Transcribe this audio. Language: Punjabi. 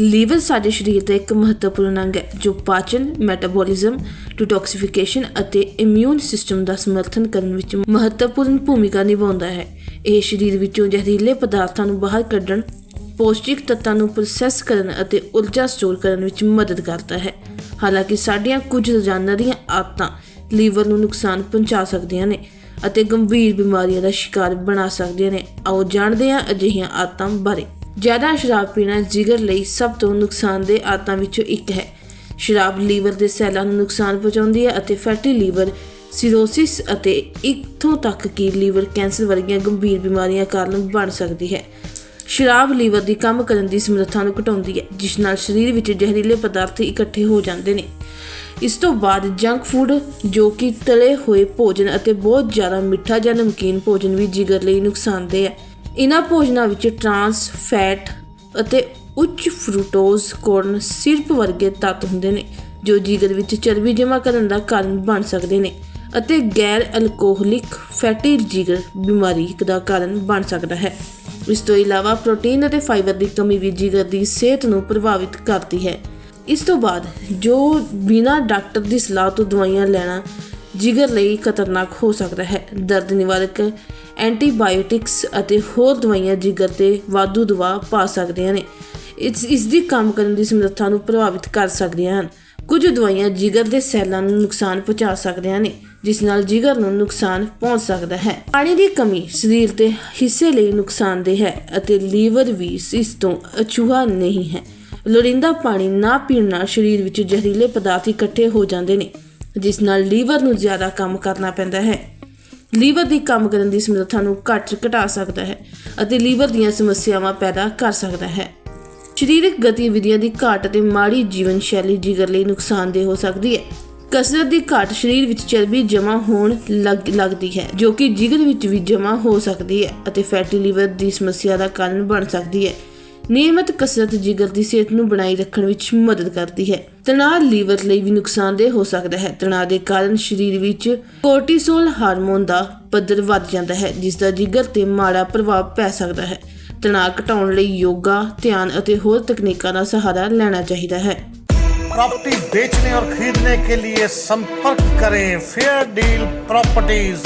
ਲੀਵਰ ਸਾਡੇ ਸਰੀਰ ਦਾ ਇੱਕ ਮਹੱਤਵਪੂਰਨ ਅੰਗ ਹੈ, ਜੋ ਪਾਚਨ, ਮੈਟਾਬੋਲਿਜ਼ਮ, ਡਿਟੌਕਸੀਫਿਕੇਸ਼ਨ ਅਤੇ ਇਮਿਊਨ ਸਿਸਟਮ ਦਾ ਸਮਰਥਨ ਕਰਨ ਵਿੱਚ ਮਹੱਤਵਪੂਰਨ ਭੂਮਿਕਾ ਨਿਭਾਉਂਦਾ ਹੈ। ਇਹ ਸਰੀਰ ਵਿੱਚੋਂ ਜ਼ਹਿਰੀਲੇ ਪਦਾਰਥਾਂ ਨੂੰ ਬਾਹਰ ਕੱਢਣ, ਪੌਸ਼ਟਿਕ ਤੱਤਾਂ ਨੂੰ ਪ੍ਰੋਸੈਸ ਕਰਨ ਅਤੇ ਊਰਜਾ ਸਟੋਰ ਕਰਨ ਵਿੱਚ ਮਦਦ ਕਰਦਾ ਹੈ। ਹਾਲਾਂਕਿ ਸਾਡੀਆਂ ਕੁਝ ਰੋਜ਼ਾਨਾ ਦੀਆਂ ਆਦਤਾਂ ਲੀਵਰ ਨੂੰ ਨੁਕਸਾਨ ਪਹੁੰਚਾ ਸਕਦੀਆਂ ਨੇ ਅਤੇ ਗੰਭੀਰ ਬਿਮਾਰੀਆਂ ਦਾ ਸ਼ਿਕਾਰ ਬਣਾ ਸਕਦੀਆਂ ਨੇ। ਆਓ ਜਾਣਦੇ ਹਾਂ ਅਜਿਹੀਆਂ ਆਦਤਾਂ ਬਾਰੇ। ਜ਼ਿਆਦਾ ਸ਼ਰਾਬ ਪੀਣਾ ਜਿਗਰ ਲਈ ਸਭ ਤੋਂ ਨੁਕਸਾਨਦੇਹ ਆਦਤਾਂ ਵਿੱਚੋਂ ਇੱਕ ਹੈ। ਸ਼ਰਾਬ ਲੀਵਰ ਦੇ ਸੈੱਲਾਂ ਨੂੰ ਨੁਕਸਾਨ ਪਹੁੰਚਾਉਂਦੀ ਹੈ ਅਤੇ ਫੈਟੀ ਲੀਵਰ, ਸਿਰੋਸਿਸ ਅਤੇ ਇੱਥੋਂ ਤੱਕ ਕਿ ਲੀਵਰ ਕੈਂਸਰ ਵਰਗੀਆਂ ਗੰਭੀਰ ਬਿਮਾਰੀਆਂ ਕਾਰਨ ਬਣ ਸਕਦੀ ਹੈ। ਸ਼ਰਾਬ ਲੀਵਰ ਦੀ ਕੰਮ ਕਰਨ ਦੀ ਸਮਰੱਥਾ ਨੂੰ ਘਟਾਉਂਦੀ ਹੈ, ਜਿਸ ਨਾਲ ਸਰੀਰ ਵਿੱਚ ਜ਼ਹਿਰੀਲੇ ਪਦਾਰਥ ਇਕੱਠੇ ਹੋ ਜਾਂਦੇ ਨੇ। ਇਸ ਤੋਂ ਬਾਅਦ ਜੰਕ ਫੂਡ, ਜੋ ਕਿ ਤਲੇ ਹੋਏ ਭੋਜਨ ਅਤੇ ਬਹੁਤ ਜ਼ਿਆਦਾ ਮਿੱਠਾ ਜਾਂ ਨਮਕੀਨ ਭੋਜਨ ਵੀ ਜਿਗਰ ਲਈ ਨੁਕਸਾਨਦੇਹ ਹੈ। ਇਹਨਾਂ ਭੋਜਨਾਂ ਵਿੱਚ ਟਰਾਂਸ ਫੈਟ ਅਤੇ ਉੱਚ ਫਰੂਟੋਜ਼ ਕੋਰਨ ਸਿਰਪ ਵਰਗੇ ਤੱਤ ਹੁੰਦੇ ਨੇ, ਜੋ ਜਿਗਰ ਵਿੱਚ ਚਰਬੀ ਜਮ੍ਹਾਂ ਕਰਨ ਦਾ ਕਾਰਨ ਬਣ ਸਕਦੇ ਨੇ ਅਤੇ ਗੈਰ ਅਲਕੋਹਲਿਕ ਫੈਟੀ ਜਿਗਰ ਬਿਮਾਰੀ ਦਾ ਕਾਰਨ ਬਣ ਸਕਦਾ ਹੈ। ਇਸ ਤੋਂ ਇਲਾਵਾ ਪ੍ਰੋਟੀਨ ਅਤੇ ਫਾਈਬਰ ਦੀ ਕਮੀ ਵੀ ਜਿਗਰ ਦੀ ਸਿਹਤ ਨੂੰ ਪ੍ਰਭਾਵਿਤ ਕਰਦੀ ਹੈ। ਇਸ ਤੋਂ ਬਾਅਦ ਜੋ ਬਿਨਾਂ ਡਾਕਟਰ ਦੀ ਸਲਾਹ ਤੋਂ ਦਵਾਈਆਂ ਲੈਣਾ ਜਿਗਰ ਲਈ ਖਤਰਨਾਕ ਹੋ ਸਕਦਾ ਹੈ। ਦਰਦ ਨਿਵਾਰਕ ਐਂਟੀਬਾਇਓਟਿਕਸ ਅਤੇ ਹੋਰ ਦਵਾਈਆਂ ਜਿਗਰ ਤੇ ਵਾਧੂ ਦਬਾਅ ਪਾ ਸਕਦੀਆਂ ਨੇ। ਇਸ ਇਸ ਦੀ ਕੰਮ ਕਰਨ ਦੀ ਸਮਰੱਥਾ ਨੂੰ ਪ੍ਰਭਾਵਿਤ ਕਰ ਸਕਦੀਆਂ ਹਨ। ਕੁਝ ਦਵਾਈਆਂ ਜਿਗਰ ਦੇ ਸੈੱਲਾਂ ਨੂੰ ਨੁਕਸਾਨ ਪਹੁੰਚਾ ਸਕਦੀਆਂ ਨੇ, ਜਿਸ ਨਾਲ ਜਿਗਰ ਨੂੰ ਨੁਕਸਾਨ ਪਹੁੰਚ ਸਕਦਾ ਹੈ। ਪਾਣੀ ਦੀ ਕਮੀ ਸਰੀਰ ਦੇ ਹਿੱਸੇ ਲਈ ਨੁਕਸਾਨਦੇਹ ਹੈ ਅਤੇ ਲੀਵਰ ਵੀ ਇਸ ਤੋਂ ਅਛੂਹਾ ਨਹੀਂ ਹੈ। ਲੋੜੀਂਦਾ ਪਾਣੀ ਨਾ ਪੀਣ ਨਾਲ ਸਰੀਰ ਵਿੱਚ ਜ਼ਹਿਰੀਲੇ ਪਦਾਰਥ ਇਕੱਠੇ ਹੋ ਜਾਂਦੇ ਨੇ। ਜਿਸ ਨਾਲ ਲੀਵਰ ਨੂੰ ਜ਼ਿਆਦਾ ਕੰਮ ਕਰਨਾ ਪੈਂਦਾ ਹੈ। ਲੀਵਰ ਦੀ ਕੰਮ ਕਰਨ ਦੀ ਸਮਰੱਥਾ ਨੂੰ ਘੱਟ ਘਟਾ ਸਕਦਾ ਹੈ ਅਤੇ ਲੀਵਰ ਦੀਆਂ ਸਮੱਸਿਆਵਾਂ ਪੈਦਾ ਕਰ ਸਕਦਾ ਹੈ। ਸਰੀਰਕ ਗਤੀਵਿਧੀਆਂ ਦੀ ਘਾਟ ਅਤੇ ਮਾੜੀ ਜੀਵਨ ਸ਼ੈਲੀ ਜਿਗਰ ਲਈ ਨੁਕਸਾਨਦੇਹ ਹੋ ਸਕਦੀ ਹੈ। ਕਸਰਤ ਦੀ ਘਾਟ ਸਰੀਰ ਵਿੱਚ ਚਰਬੀ ਜਮ੍ਹਾਂ ਹੋਣ ਲੱਗ, ਲੱਗਦੀ ਹੈ, ਜੋ ਕਿ ਜਿਗਰ ਵਿੱਚ ਵੀ ਜਮ੍ਹਾਂ ਹੋ ਸਕਦੀ ਹੈ ਅਤੇ ਫੈਟੀ ਲੀਵਰ ਦੀ ਸਮੱਸਿਆ ਦਾ ਕਾਰਨ ਬਣ ਸਕਦੀ ਹੈ। ਨਿਯਮਿਤ ਕਸਰਤ ਜਿਗਰ ਦੀ ਸਿਹਤ ਨੂੰ ਬਣਾਈ ਰੱਖਣ ਵਿੱਚ ਮਦਦ ਕਰਦੀ ਹੈ ਤਣਾਅ ਲੀਵਰ ਲਈ ਵੀ ਨੁਕਸਾਨਦੇਹ ਹੋ ਸਕਦਾ ਹੈ ਤਣਾਅ ਦੇ ਕਾਰਨ ਸਰੀਰ ਵਿੱਚ ਕੋਰਟੀਸੋਲ ਹਾਰਮੋਨ ਦਾ ਪੱਧਰ ਵੱਧ ਜਾਂਦਾ ਹੈ ਜਿਸ ਦਾ ਜਿਗਰ ਤੇ ਮਾੜਾ ਪ੍ਰਭਾਵ ਪੈ ਸਕਦਾ ਹੈ ਤਣਾਅ ਘਟਾਉਣ ਲਈ ਯੋਗਾ ਧਿਆਨ ਅਤੇ ਹੋਰ ਤਕਨੀਕਾਂ ਦਾ ਸਹਾਰਾ ਲੈਣਾ ਚਾਹੀਦਾ ਹੈ प्रॉपर्टी बेचने और खरीदने के लिए संपर्क करें फेयर डील प्रॉपर्टीज